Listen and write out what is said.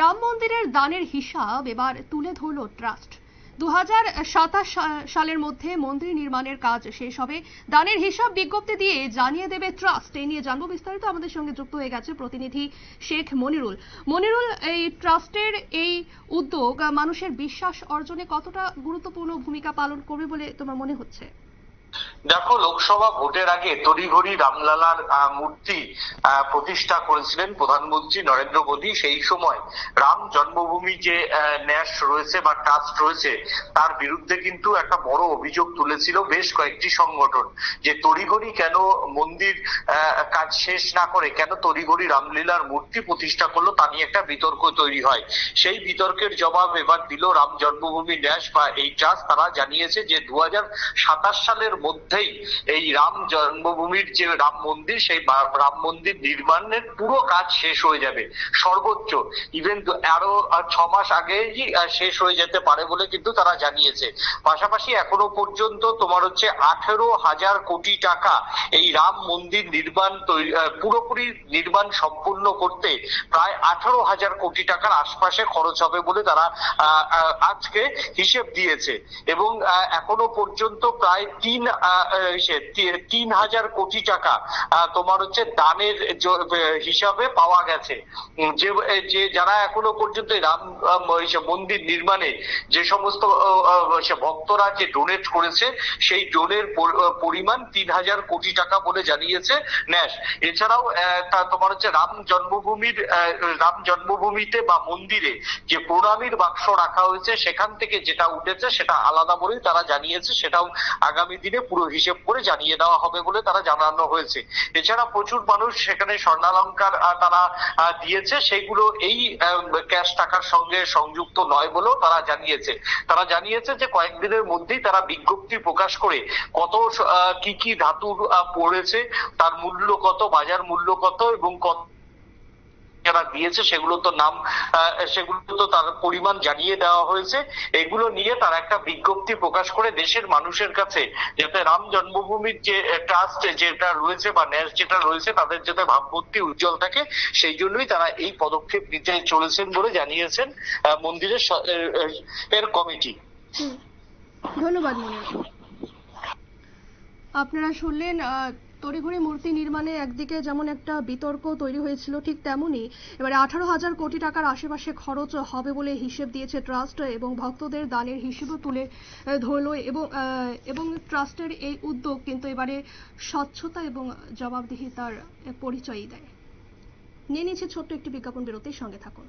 রাম মন্দিরের দানের হিসাব এবার তুলে ধরল ট্রাস্ট। দু হাজার সাতাশ সালের মধ্যে মন্দির নির্মাণের কাজ শেষ হবে। দানের হিসাব বিজ্ঞপ্তি দিয়ে জানিয়ে দেবে ট্রাস্ট। এই নিয়ে জানব বিস্তারিত। আমাদের সঙ্গে যুক্ত হয়ে গেছে প্রতিনিধি শেখ মনিরুল। মনিরুল, এই ট্রাস্টের এই উদ্যোগ মানুষের বিশ্বাস অর্জনে কতটা গুরুত্বপূর্ণ ভূমিকা পালন করবে বলে তোমার মনে হচ্ছে? দেখো, লোকসভা ভোটের আগে তড়িঘড়ি রামলালার মূর্তি প্রতিষ্ঠা করেছিলেন প্রধানমন্ত্রী নরেন্দ্র মোদী। সেই সময় রাম জন্মভূমি যে ন্যাস রয়েছে বা ট্রাস্ট রয়েছে, তার বিরুদ্ধে কিন্তু একটা বড় অভিযোগ তুলেছিল বেশ কয়েকটি সংগঠন, যে তড়িঘড়ি কেন মন্দির কাজ শেষ না করে, কেন তড়িঘড়ি রামলীলার মূর্তি প্রতিষ্ঠা করল তা নিয়ে একটা বিতর্ক তৈরি হয়। সেই বিতর্কের জবাব এবার দিল রাম জন্মভূমি ন্যাস বা এই ট্রাস্ট। তারা জানিয়েছে যে দু হাজার সাতাশ সালের মধ্যেই এই রাম জন্মভূমির যে রাম মন্দির, সেই রাম মন্দির নির্মাণের পুরো কাজ শেষ হয়ে যাবে। সর্বোচ্চ ইভেন আরও ছ মাস আগেই শেষ হয়ে যেতে পারে বলে কিন্তু তারা জানিয়েছে। পাশাপাশি এখনও পর্যন্ত তোমার হচ্ছে আঠেরো হাজার কোটি টাকা এই রাম মন্দির নির্মাণ পুরোপুরি নির্মাণ সম্পূর্ণ করতে প্রায় আঠারো হাজার কোটি টাকার আশপাশে খরচ হবে বলে তারা আজকে হিসেব দিয়েছে। এবং এখনও পর্যন্ত প্রায় তিন তিন হাজার কোটি টাকা তোমার হচ্ছে দানের হিসাবে পাওয়া গেছে। যে যে যারা এখনও পর্যন্ত রাম মন্দির নির্মাণে যে সমস্ত ভক্তরা যে ডোনেট করেছে, সেই ডোনের পরিমাণ তিন হাজার কোটি টাকা বলে জানিয়েছে ন্যাস। এছাড়াও তোমার হচ্ছে রাম জন্মভূমির রাম জন্মভূমিতে বা মন্দিরে যে প্রণামীর বাক্স রাখা হয়েছে, সেখান থেকে যেটা উঠেছে, সেটা আলাদা বলেই তারা জানিয়েছে, সেটাও আগামী দিনে পুরো হিসেব করে জানিয়ে দেওয়া হবে বলে তারা জানানো হয়েছে। এছাড়া প্রচুর মানুষ সেখানে স্বর্ণালঙ্কার তারা দিয়েছে। সেগুলো এই ক্যাশ টাকার সঙ্গে সংযুক্ত নয় বলেও তারা জানিয়েছে। তারা জানিয়েছে যে কয়েকদিনের মধ্যেই তারা বিজ্ঞপ্তি প্রকাশ করে কত কি কি ধাতু পড়েছে, তার মূল্য কত, বাজার মূল্য কত এবং কত যারা দিয়েছে সেগুলো তো নাম সেগুলো তো তার পরিমাণ জানিয়ে দেওয়া হয়েছে। এগুলো নিয়ে তারা একটা বিজ্ঞপ্তি প্রকাশ করে দেশের মানুষের কাছে, যাতে রাম জন্মভূমির যে ট্রাস্ট যেটা রয়েছে বা ন্যাস যেটা রয়েছে, তাদের যাতে ভাবমূর্তি উজ্জ্বল থাকে, সেই জন্যই তারা এই পদক্ষেপ নিতে চলেছেন বলে জানিয়েছেন মন্দিরের এর- কমিটি। ধন্যবাদ আপনারা শুনলেন তড়িঘড়ি মূর্তি নির্মাণে একদিকে যেমন একটা বিতর্ক তৈরি হয়েছিল, ঠিক তেমনই এবারে আঠারো হাজার কোটি টাকার আশেপাশে খরচ হবে বলে হিসেব দিয়েছে ট্রাস্ট এবং ভক্তদের দানের হিসেবও তুলে ধরলো এবং এবং ট্রাস্টের এই উদ্যোগ কিন্তু এবারে স্বচ্ছতা এবং জবাবদিহিতার পরিচয়ই দেয়। নিয়ে নিচ্ছে ছোট্ট একটি বিজ্ঞাপন বিরতির সঙ্গে থাকুন।